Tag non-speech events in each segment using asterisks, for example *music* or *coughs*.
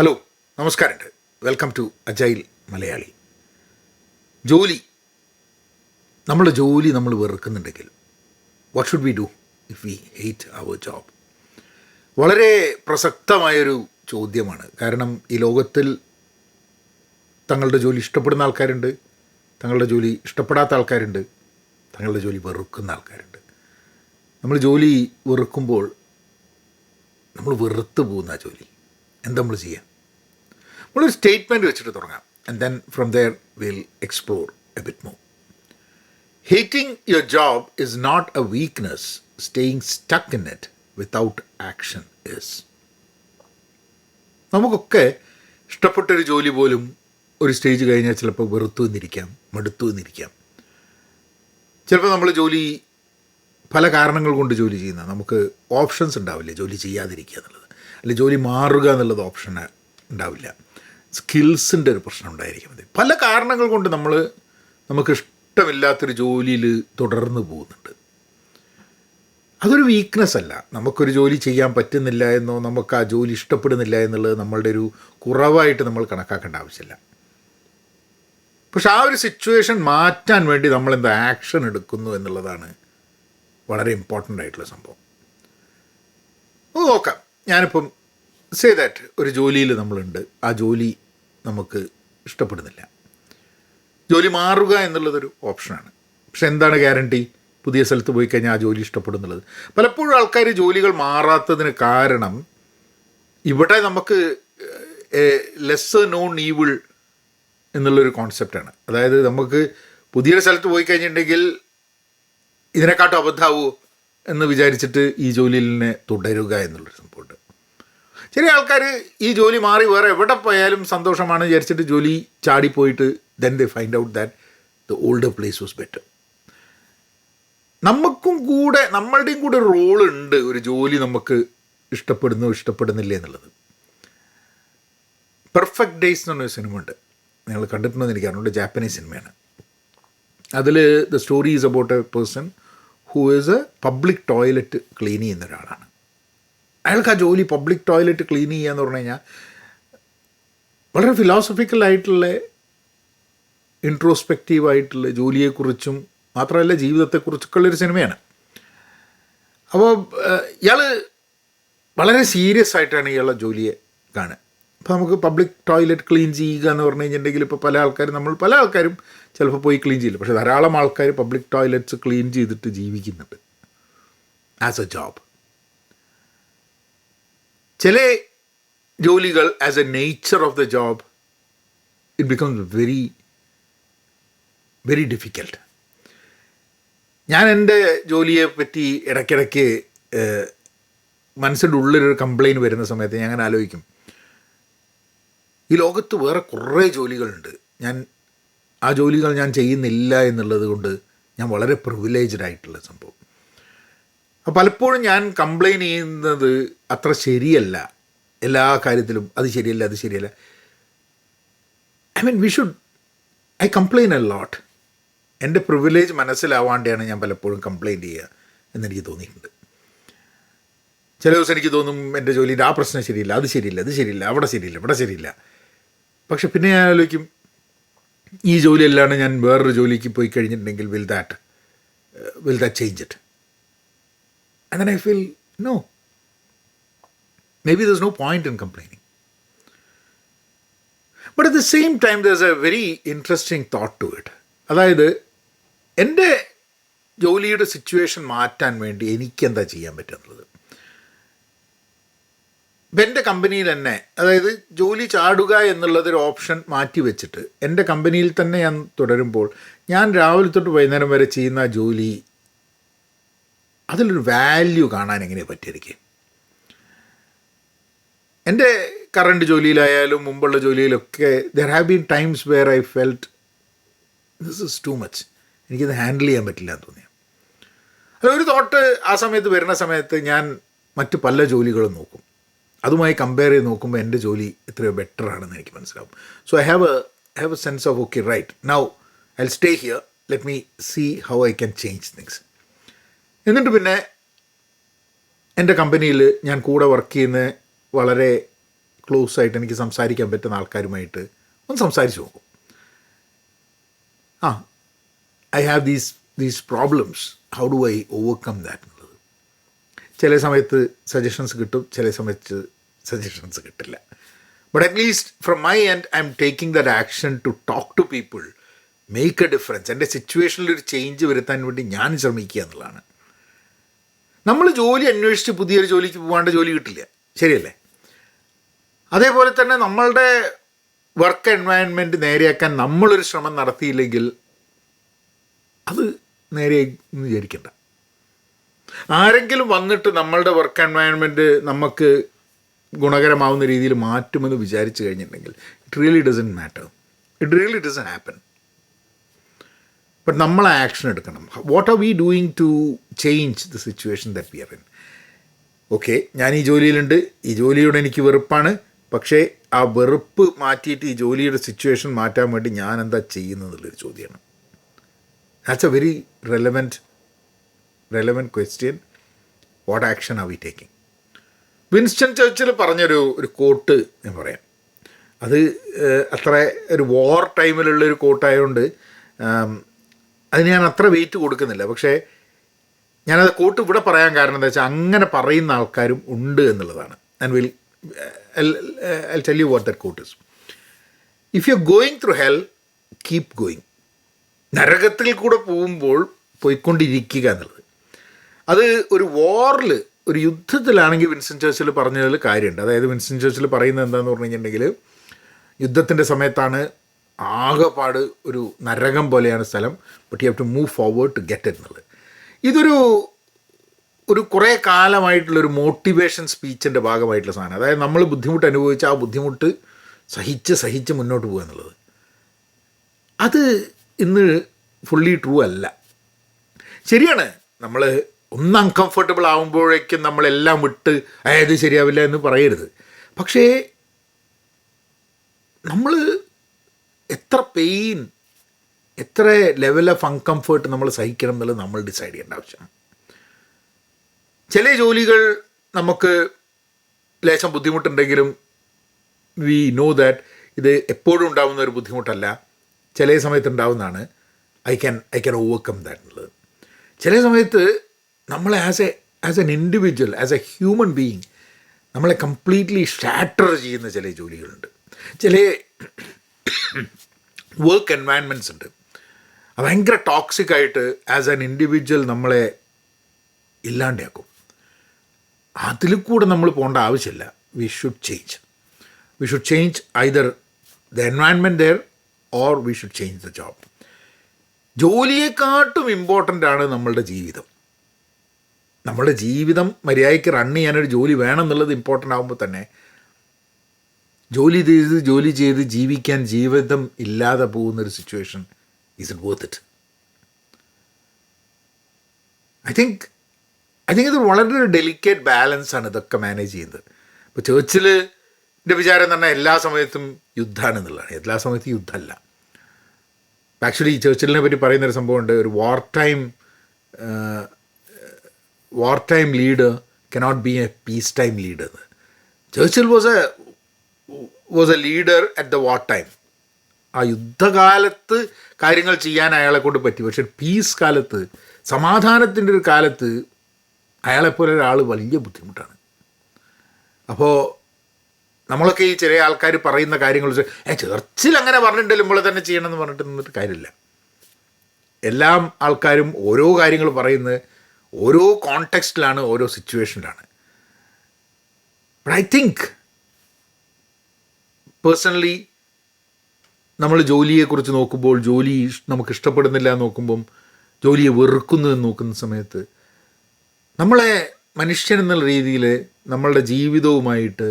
Hello നമസ്കാരമുണ്ട്. Welcome to Agile Malayali. ജോലി. നമ്മുടെ ജോലി നമ്മൾ വെറുക്കുന്നുണ്ടെങ്കിൽ what should we do if we hate our job വളരെ പ്രസക്തമായൊരു ചോദ്യമാണ്. കാരണം ഈ ലോകത്തിൽ തങ്ങളുടെ ജോലി ഇഷ്ടപ്പെടുന്ന ആൾക്കാരുണ്ട് തങ്ങളുടെ ജോലി ഇഷ്ടപ്പെടാത്ത ആൾക്കാരുണ്ട് തങ്ങളുടെ ജോലി വെറുക്കുന്ന ആൾക്കാരുണ്ട്. നമ്മൾ ജോലി വെറുക്കുമ്പോൾ നമ്മൾ വെറുത്ത് പോകുന്ന ജോലി. എന്താ നമ്മൾ ചെയ്യുക നമ്മളൊരു സ്റ്റേറ്റ്മെന്റ് വെച്ചിട്ട് തുടങ്ങാം. And then from there will explore a bit more hating your job is not a weakness staying stuck in it without action is നമുക്കൊക്കെ ഇഷ്ടപ്പെട്ടൊരു ജോലി പോലും ഒരു സ്റ്റേജ് കഴിഞ്ഞാൽ ചിലപ്പോൾ വെറുത്തു എന്നിരിക്കാം മടുത്തു എന്നിരിക്കാം. ചിലപ്പോൾ നമ്മൾ ജോലി പല കാരണങ്ങൾ കൊണ്ട് ജോലി ചെയ്യുന്ന നമുക്ക് ഓപ്ഷൻസ് ഉണ്ടാവില്ല ജോലി ചെയ്യാതിരിക്കുക എന്നുള്ളത്. അല്ലെങ്കിൽ ജോലി മാറുക എന്നുള്ളത് ഓപ്ഷൻ ഉണ്ടാവില്ല. സ്കിൽസിന്റെ ഒരു പ്രശ്നം ഉണ്ടായിരിക്കും പല കാരണങ്ങൾ കൊണ്ട് നമ്മൾ നമുക്ക് ഇഷ്ടമില്ലാത്തൊരു ജോലിയിൽ തുടർന്ന് പോകുന്നുണ്ട്. അതൊരു വീക്ക്നെസ് അല്ല. നമുക്കൊരു ജോലി ചെയ്യാൻ പറ്റുന്നില്ല എന്നോ നമുക്ക് ആ ജോലി ഇഷ്ടപ്പെടുന്നില്ല എന്നുള്ളത് നമ്മളുടെ ഒരു കുറവായിട്ട് നമ്മൾ കണക്കാക്കേണ്ട ആവശ്യമില്ല. പക്ഷെ ആ ഒരു സിറ്റുവേഷൻ മാറ്റാൻ വേണ്ടി നമ്മൾ എന്താ ആക്ഷൻ എടുക്കുന്നു എന്നുള്ളതാണ് വളരെ ഇമ്പോർട്ടന്റ് ആയിട്ടുള്ള സംഭവം. നോക്കാം. ഞാനിപ്പം സേ ദാറ്റ് ഒരു ജോലിയിൽ നമ്മളുണ്ട്. ആ ജോലി നമുക്ക് ഇഷ്ടപ്പെടുന്നില്ല. ജോലി മാറുക എന്നുള്ളതൊരു ഓപ്ഷനാണ്. പക്ഷെ എന്താണ് ഗ്യാരണ്ടി? പുതിയ സ്ഥലത്ത് പോയി കഴിഞ്ഞാൽ ആ ജോലി ഇഷ്ടപ്പെടുന്നുള്ളത്. പലപ്പോഴും ആൾക്കാർ ജോലികൾ മാറാത്തതിന് കാരണം ഇവിടെ നമുക്ക് ലെസ് നോൺ ഈവിൾ എന്നുള്ളൊരു കോൺസെപ്റ്റാണ് അതായത് നമുക്ക് പുതിയൊരു സ്ഥലത്ത് പോയി കഴിഞ്ഞിട്ടുണ്ടെങ്കിൽ ഇതിനെക്കാട്ടും അബദ്ധാവൂ എന്ന് വിചാരിച്ചിട്ട് ഈ ജോലിയിൽ തന്നെ തുടരുക എന്നുള്ളൊരു സംഭവമുണ്ട് ചില ആൾക്കാർ ഈ ജോലി മാറി വേറെ എവിടെ പോയാലും സന്തോഷമാണ് വിചാരിച്ചിട്ട് ജോലി ചാടിപ്പോയിട്ട് then they find out that the old place was better നമുക്കും കൂടെ നമ്മളുടെയും കൂടെ റോൾ ഉണ്ട് ഒരു ജോലി നമുക്ക് ഇഷ്ടപ്പെടുന്നു ഇഷ്ടപ്പെടുന്നില്ല എന്നുള്ളത്. പെർഫെക്റ്റ് ഡേയ്സ് എന്ന് പറഞ്ഞൊരു സിനിമ ഉണ്ട് നിങ്ങൾ കണ്ടിട്ടുണ്ടെന്ന് എനിക്ക് അറിഞ്ഞുണ്ട് ജാപ്പനീസ് സിനിമയാണ്. അതിൽ the story is about a person who is a public toilet clean ചെയ്യുന്ന ഒരാളാണ് അയാൾക്ക് ആ ജോലി പബ്ലിക് ടോയ്ലറ്റ് ക്ലീൻ ചെയ്യുക എന്ന് പറഞ്ഞു കഴിഞ്ഞാൽ വളരെ ഫിലോസഫിക്കലായിട്ടുള്ള ഇൻട്രോസ്പെക്റ്റീവായിട്ടുള്ള ജോലിയെക്കുറിച്ചും മാത്രമല്ല ജീവിതത്തെക്കുറിച്ചൊക്കെ ഉള്ളൊരു സിനിമയാണ് അപ്പോൾ ഇയാൾ വളരെ സീരിയസ് ആയിട്ടാണ് ഇയാളെ ജോലിയെ കാണുക. അപ്പോൾ നമുക്ക് പബ്ലിക് ടോയ്ലറ്റ് ക്ലീൻ ചെയ്യുക എന്ന് പറഞ്ഞു കഴിഞ്ഞിട്ടുണ്ടെങ്കിൽ ഇപ്പോൾ പല ആൾക്കാരും നമ്മൾ പല ആൾക്കാരും ചിലപ്പോൾ പോയി ക്ലീൻ ചെയ്യില്ല. പക്ഷേ ധാരാളം ആൾക്കാർ പബ്ലിക് ടോയ്ലറ്റ്സ് ക്ലീൻ ചെയ്തിട്ട് ജീവിക്കുന്നുണ്ട്. ആസ് എ ജോബ് ചില ജോലികൾ as a nature of the job it becomes very very difficult ഞാൻ എന്റെ ജോലിയെ പറ്റി ഇടയ്ക്കിടയ്ക്ക് മനസ്സിന്റെ ഉള്ളിലൊരു കംപ്ലയിന്റ് വരുന്ന സമയത്ത് ഞാൻ അങ്ങനെ ആലോചിക്കും. ഈ ലോകത്ത് വേറെ കുറേ ജോലികളുണ്ട്. ഞാൻ ആ ജോലികൾ ഞാൻ ചെയ്യുന്നില്ല എന്നുള്ളത് കൊണ്ട് ഞാൻ വളരെ പ്രിവിലേജ്ഡ് ആയിട്ടുള്ള സംഭവം. പലപ്പോഴും ഞാൻ കംപ്ലയിൻ ചെയ്യുന്നത് അത്ര ശരിയല്ല. എല്ലാ കാര്യത്തിലും അത് ശരിയല്ല അത് ശരിയല്ല. I mean we should I complain a lot എന്റെ പ്രിവിലേജ് മനസ്സിലാവാണ്ടാണ് ഞാൻ പലപ്പോഴും കംപ്ലയിന്റ് ചെയ്യുക എന്നെനിക്ക് തോന്നിയിട്ടുണ്ട്. ചില ദിവസം എനിക്ക് തോന്നും എന്റെ ജോലിയിൽ ആ പ്രശ്നം ശരിയില്ല അത് ശരിയില്ല അത് ശരിയില്ല അവിടെ ശരിയില്ല ഇവിടെ ശരിയില്ല. പക്ഷെ പിന്നെ ഞാൻ ആലോചിക്കും ഈ ജോലിയല്ലാണ്ട് ഞാൻ വേറൊരു ജോലിക്ക് പോയി കഴിഞ്ഞിട്ടുണ്ടെങ്കിൽ will that will that change it and then I feel, no. Maybe there's no point in complaining. But at the same time, there's a very interesting thought to it. അതായത് എന്റെ ജോലിയുടെ സിറ്റുവേഷൻ മാറ്റാൻ വേണ്ടി എനിക്കെന്താ ചെയ്യാൻ പറ്റുന്നത് എന്റെ കമ്പനിയിൽ തന്നെ അതായത് ജോലി ചാടുക എന്നുള്ളതൊരു ഓപ്ഷൻ മാറ്റി വെച്ചിട്ട് എന്റെ കമ്പനിയിൽ തന്നെ ഞാൻ തുടരുമ്പോൾ ഞാൻ രാവിലെ തൊട്ട് വൈകുന്നേരം വരെ ചെയ്യുന്ന ജോലി അതിലൊരു വാല്യൂ കാണാൻ എങ്ങനെ പറ്റിയിരിക്കുക എന്റെ കറണ്ട് ജോലിയിലായാലും മുമ്പുള്ള ജോലിയിലൊക്കെ there have been times where I felt this is too much എനിക്കത് ഹാൻഡിൽ ചെയ്യാൻ പറ്റില്ല എന്ന് തോന്നിയ. ഒരു തോട്ട് ആ സമയത്ത് വരുന്ന സമയത്ത് ഞാൻ മറ്റ് പല ജോലികളും നോക്കും. അതുമായി കമ്പയർ ചെയ്ത് നോക്കുമ്പോൾ എന്റെ ജോലി എത്രയോ ബെറ്റർ ആണെന്ന് എനിക്ക് മനസ്സിലാവും. So I have a have a sense of okay right now I stay here let me see how I can change things എന്നിട്ട് പിന്നെ എന്റെ കമ്പനിയിൽ ഞാൻ കൂടെ വർക്ക് ചെയ്യുന്ന വളരെ ക്ലോസ് ആയിട്ട് എനിക്ക് സംസാരിക്കാൻ പറ്റുന്ന ആൾക്കാരുമായിട്ട് ഒന്ന് സംസാരിച്ച് നോക്കും. ആ I have these these problems how do I overcome that എന്നുള്ളത്? ചില സമയത്ത് സജഷൻസ് കിട്ടും ചില സമയത്ത് സജഷൻസ് കിട്ടില്ല. But at least from my end I am taking that action to talk to people make a difference എന്റെ സിറ്റുവേഷനിൽ ഒരു ചേഞ്ച് വരുത്താൻ വേണ്ടി ഞാൻ ശ്രമിക്കുക എന്നുള്ളതാണ്. നമ്മൾ ജോലി അന്വേഷിച്ച് പുതിയൊരു ജോലിക്ക് പോകാണ്ട് ജോലി കിട്ടില്ല. ശരിയല്ലേ? അതേപോലെ തന്നെ നമ്മളുടെ വർക്ക് എൻവയൺമെന്റ് നേരെയാക്കാൻ നമ്മളൊരു ശ്രമം നടത്തിയില്ലെങ്കിൽ അത് നേരെ വിചാരിക്കണ്ട. ആരെങ്കിലും വന്നിട്ട് നമ്മളുടെ വർക്ക് എൻവയൺമെന്റ് നമുക്ക് ഗുണകരമാവുന്ന രീതിയിൽ മാറ്റുമെന്ന് വിചാരിച്ചു കഴിഞ്ഞിട്ടുണ്ടെങ്കിൽ it really doesn't matter it really doesn't happen but നമ്മൾ ആക്ഷൻ എടുക്കണം. What are we doing to change the situation that we are in okay ഞാൻ ഈ ജോലിയിലുണ്ട്. ഈ ജോലിയോട് എനിക്ക് വെറുപ്പാണ്. പക്ഷേ ആ വെറുപ്പ് മാറ്റിയിട്ട് ഈ ജോലിയുടെ സിറ്റുവേഷൻ മാറ്റാൻ വേണ്ടി ഞാൻ എന്താ ചെയ്യുന്നതെന്നുള്ളൊരു ചോദ്യമാണ്. That's a very relevant relevant question what action are we taking Winston Churchill പറഞ്ഞൊരു ഒരു കോട്ട് ഞാൻ പറയാം. അത് അത്ര ഒരു വാർ ടൈമിലുള്ള ഒരു കോട്ടായതുകൊണ്ട് അതിന് ഞാൻ അത്ര വെയിറ്റ് കൊടുക്കുന്നില്ല. പക്ഷേ ഞാനത് കൂട്ട് ഇവിടെ പറയാൻ കാരണം എന്താ വെച്ചാൽ അങ്ങനെ പറയുന്ന ആൾക്കാരും ഉണ്ട് എന്നുള്ളതാണ്. ഞാൻ will I tell you what that quote is if you going through hell keep going നരകത്തിൽ കൂടെ പോകുമ്പോൾ പോയിക്കൊണ്ടിരിക്കുക എന്നുള്ളത്. അത് ഒരു വാറിൽ ഒരു യുദ്ധത്തിലാണെങ്കിൽ വിൻസൻ ചേർച്ചിൽ പറഞ്ഞതിൽ കാര്യമുണ്ട്. അതായത് വിൻസൻ ചേർച്ചിൽ പറയുന്നത് എന്താണെന്ന് പറഞ്ഞു കഴിഞ്ഞിട്ടുണ്ടെങ്കിൽ യുദ്ധത്തിന്റെ സമയത്താണ് ആകെപ്പാട് ഒരു നരകം പോലെയാണ് സ്ഥലം but you have to move forward to get എന്നുള്ളത്. ഇതൊരു ഒരു കുറേ കാലമായിട്ടുള്ളൊരു മോട്ടിവേഷൻ സ്പീച്ചിന്റെ ഭാഗമായിട്ടുള്ള സാധനം. അതായത് നമ്മൾ ബുദ്ധിമുട്ട് അനുഭവിച്ച ആ ബുദ്ധിമുട്ട് സഹിച്ച് സഹിച്ച് മുന്നോട്ട് പോകുക എന്നുള്ളത്. അത് ഇന്ന് ഫുള്ളി ട്രൂ അല്ല. ശരിയാണ് നമ്മൾ ഒന്ന് അൺകംഫർട്ടബിൾ ആകുമ്പോഴേക്കും നമ്മളെല്ലാം വിട്ട് അതായത് ശരിയാവില്ല എന്ന് പറയരുത്. പക്ഷേ നമ്മൾ എത്ര പെയിൻ എത്ര ലെവൽ ഓഫ് അൺകംഫേർട്ട് നമ്മൾ സഹിക്കണം എന്നുള്ളത് നമ്മൾ ഡിസൈഡ് ചെയ്യേണ്ട ആവശ്യമാണ് ചില ജോലികൾ നമുക്ക് ലേശം ബുദ്ധിമുട്ടുണ്ടെങ്കിലും വി നോ ദാറ്റ് ഇത് എപ്പോഴും ഉണ്ടാകുന്ന ഒരു ബുദ്ധിമുട്ടല്ല. ചില സമയത്ത് ഉണ്ടാകുന്നതാണ് I can I can overcome that എന്നുള്ളത്. ചില സമയത്ത് നമ്മൾ as a as an individual as a human being നമ്മളെ കംപ്ലീറ്റ്ലി ഷാറ്റർ ചെയ്യുന്ന ചില ജോലികളുണ്ട്. ചില *coughs* വർക്ക് എൻവയൺമെന്റ്സ് ഉണ്ട്. ഭയങ്കര ടോക്സിക് ആയിട്ട് ആസ് ആൻ ഇൻഡിവിജ്വൽ നമ്മളെ ഇല്ലാണ്ടാക്കും. അതിൽ കൂടെ നമ്മൾ പോകേണ്ട ആവശ്യമില്ല. We should change we should change either the environment there or we should change the job ജോലിയെക്കാട്ടും important ആണ് നമ്മളുടെ ജീവിതം. നമ്മളുടെ ജീവിതം മര്യാദയ്ക്ക് റൺ ചെയ്യാനൊരു ജോലി വേണം എന്നുള്ളത് ഇമ്പോർട്ടന്റ് ആകുമ്പോൾ തന്നെ ജോലി ചെയ്ത് ജോലി ചെയ്ത് ജീവിക്കാൻ ജീവിതം ഇല്ലാതെ പോകുന്നൊരു situation is it worth it I think I think ഇത് വളരെ ഒരു ഡെലിക്കേറ്റ് ബാലൻസ് ആണ് ഇതൊക്കെ മാനേജ് ചെയ്യുന്നത്. ഇപ്പോൾ ചേർച്ചിൽ എന്റെ വിചാരം എന്ന് പറഞ്ഞാൽ എല്ലാ സമയത്തും യുദ്ധമാണ് എന്നുള്ളതാണ്. എല്ലാ സമയത്തും യുദ്ധമല്ല. ആക്ച്വലി ചേർച്ചിലിനെ പറ്റി പറയുന്നൊരു സംഭവമുണ്ട്. ഒരു war time war time leader cannot be a peace time leader Churchill was a was a leader at the war time ആ യുദ്ധകാലത്ത് കാര്യങ്ങൾ ചെയ്യാൻ അയാളെ കൊണ്ട് പറ്റി. പക്ഷെ പീസ് കാലത്ത് സമാധാനത്തിന്റെ ഒരു കാലത്ത് അയാളെപ്പോലെ ഒരാൾ വലിയ ബുദ്ധിമുട്ടാണ്. അപ്പോൾ നമ്മളൊക്കെ ഈ ചെറിയ ആൾക്കാർ പറയുന്ന കാര്യങ്ങൾ ഏ ചർച്ചിൽ അങ്ങനെ പറഞ്ഞിട്ടുണ്ടല്ലോ നമ്മൾ തന്നെ ചെയ്യണമെന്ന് പറഞ്ഞിട്ട് നിന്നിട്ട് കാര്യമില്ല. എല്ലാം ആൾക്കാരും ഓരോ കാര്യങ്ങൾ പറയുന്നത് ഓരോ കോണ്ടെക്സ്റ്റിലാണ് ഓരോ സിറ്റുവേഷനിലാണ് ബട്ട് ഐ തിങ്ക് പേഴ്സണലി നമ്മൾ ജോലിയെക്കുറിച്ച് നോക്കുമ്പോൾ ജോലി നമുക്ക് ഇഷ്ടപ്പെടുന്നില്ല എന്ന് നോക്കുമ്പം ജോലിയെ വെറുക്കുന്നു എന്ന് നോക്കുന്ന സമയത്ത് നമ്മളെ മനുഷ്യൻ എന്നുള്ള രീതിയിൽ നമ്മളുടെ ജീവിതവുമായിട്ട്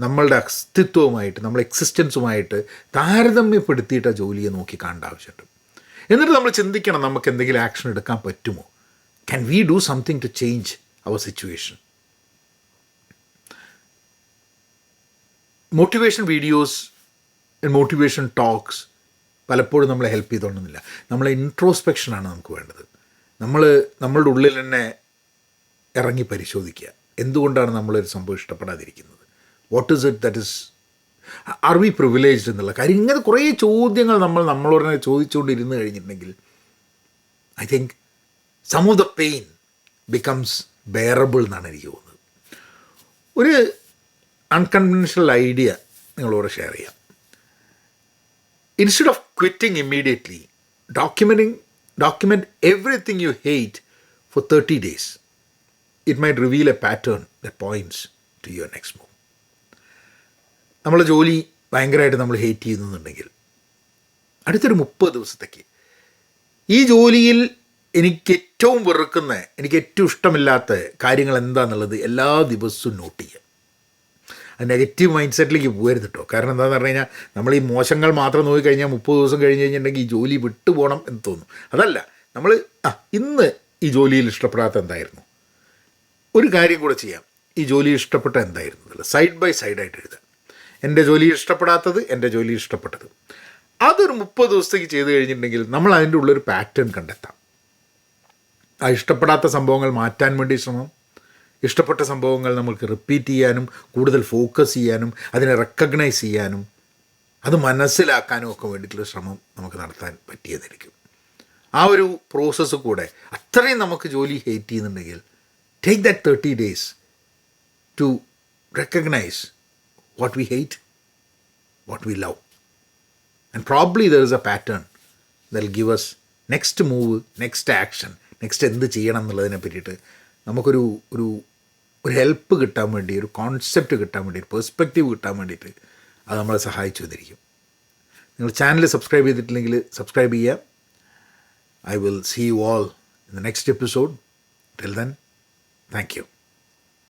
നമ്മളുടെ അസ്തിത്വവുമായിട്ട് നമ്മളെ എക്സിസ്റ്റൻസുമായിട്ട് താരതമ്യപ്പെടുത്തിയിട്ട് ആ ജോലിയെ നോക്കി കാണേണ്ട ആവശ്യമുണ്ട്. എന്നിട്ട് നമ്മൾ ചിന്തിക്കണം നമുക്ക് എന്തെങ്കിലും ആക്ഷൻ എടുക്കാൻ പറ്റുമോ? Can we do something to change our situation motivation videos motivation talks പലപ്പോഴും നമ്മളെ ഹെൽപ്പ് ചെയ്തോണമെന്നില്ല നമ്മളെ ഇൻട്രോസ്പെക്ഷനാണ് നമുക്ക് വേണ്ടത്. നമ്മൾ നമ്മളുടെ ഉള്ളിൽ തന്നെ ഇറങ്ങി പരിശോധിക്കുക. എന്തുകൊണ്ടാണ് നമ്മളൊരു സംഭവം ഇഷ്ടപ്പെടാതിരിക്കുന്നത്? What is it that is are we privileged എന്നുള്ള കാര്യം. ഇങ്ങനെ കുറേ ചോദ്യങ്ങൾ നമ്മൾ നമ്മളോട് തന്നെ ചോദിച്ചുകൊണ്ടിരുന്ന് കഴിഞ്ഞിട്ടുണ്ടെങ്കിൽ I think some of the pain becomes bearable എന്നാണ് എനിക്ക് തോന്നുന്നത്. ഒരു അൺകൺവെൻഷണൽ ഐഡിയ നിങ്ങളോട് ഷെയർ ചെയ്യാം. Instead of quitting immediately documenting document everything you hate for thirty days it might reveal a pattern the points to your next move നമ്മളെ ജോലി ഭയങ്കരമായിട്ട് നമ്മൾ ഹേറ്റ് ചെയ്യുന്നുണ്ടെങ്കിൽ അടുത്തൊരു മുപ്പത് ദിവസത്തേക്ക് ഈ ജോലിയിൽ എനിക്ക് ഏറ്റവും വെറുക്കുന്ന എനിക്ക് ഏറ്റവും ഇഷ്ടമില്ലാത്ത കാര്യങ്ങൾ എന്താണെന്നുള്ളത് എല്ലാ ദിവസവും നോട്ട് ചെയ്യുക നെഗറ്റീവ് മൈൻഡ് സെറ്റിലേക്ക് പോകരുത് കേട്ടോ കാരണം എന്താണെന്ന് പറഞ്ഞു കഴിഞ്ഞാൽ നമ്മൾ ഈ മോശങ്ങൾ മാത്രം നോക്കിക്കഴിഞ്ഞാൽ മുപ്പത് ദിവസം കഴിഞ്ഞ് കഴിഞ്ഞിട്ടുണ്ടെങ്കിൽ ഈ ജോലി വിട്ടു പോകണം എന്ന് തോന്നും. അതല്ല നമ്മൾ ആ ഇന്ന് ഈ ജോലിയിൽ ഇഷ്ടപ്പെടാത്ത എന്തായിരുന്നു? ഒരു കാര്യം കൂടെ ചെയ്യാം. ഈ ജോലി ഇഷ്ടപ്പെട്ട എന്തായിരുന്നു സൈഡ് ബൈ സൈഡായിട്ട് എഴുതാം. എന്റെ ജോലി ഇഷ്ടപ്പെടാത്തത് എന്റെ ജോലി ഇഷ്ടപ്പെട്ടത്. അതൊരു മുപ്പത് ദിവസത്തേക്ക് ചെയ്ത് കഴിഞ്ഞിട്ടുണ്ടെങ്കിൽ നമ്മൾ അതിന്റെ ഉള്ളൊരു പാറ്റേൺ കണ്ടെത്താം. ആ ഇഷ്ടപ്പെടാത്ത സംഭവങ്ങൾ മാറ്റാൻ വേണ്ടി ശ്രമം. ഇഷ്ടപ്പെട്ട സംഭവങ്ങൾ നമ്മൾക്ക് റിപ്പീറ്റ് ചെയ്യാനും കൂടുതൽ ഫോക്കസ് ചെയ്യാനും അതിനെ റെക്കഗ്നൈസ് ചെയ്യാനും അത് മനസ്സിലാക്കാനും ഒക്കെ വേണ്ടിയിട്ടുള്ള ശ്രമം നമുക്ക് നടത്താൻ പറ്റിയതായിരിക്കും. ആ ഒരു പ്രോസസ്സ് കൂടെ അത്രയും നമുക്ക് ജോലി ഹേറ്റ് ചെയ്യുന്നുണ്ടെങ്കിൽ take that thirty days to recognise what we hate what we love and probably there is a pattern that'll give us next move next action next എന്ത് ചെയ്യണം എന്നുള്ളതിനെ പറ്റിയിട്ട് നമുക്കൊരു ഒരു ഒരു ഹെൽപ്പ് കിട്ടാൻ വേണ്ടി ഒരു കോൺസെപ്റ്റ് കിട്ടാൻ വേണ്ടി ഒരു പെർസ്പെക്റ്റീവ് കിട്ടാൻ വേണ്ടിയിട്ട് അത് നമ്മളെ സഹായിച്ചു വന്നിരിക്കും നിങ്ങൾ ചാനൽ സബ്സ്ക്രൈബ് ചെയ്തിട്ടില്ലെങ്കിൽ സബ്സ്ക്രൈബ് ചെയ്യുക. I will see you all in the next episode till then thank you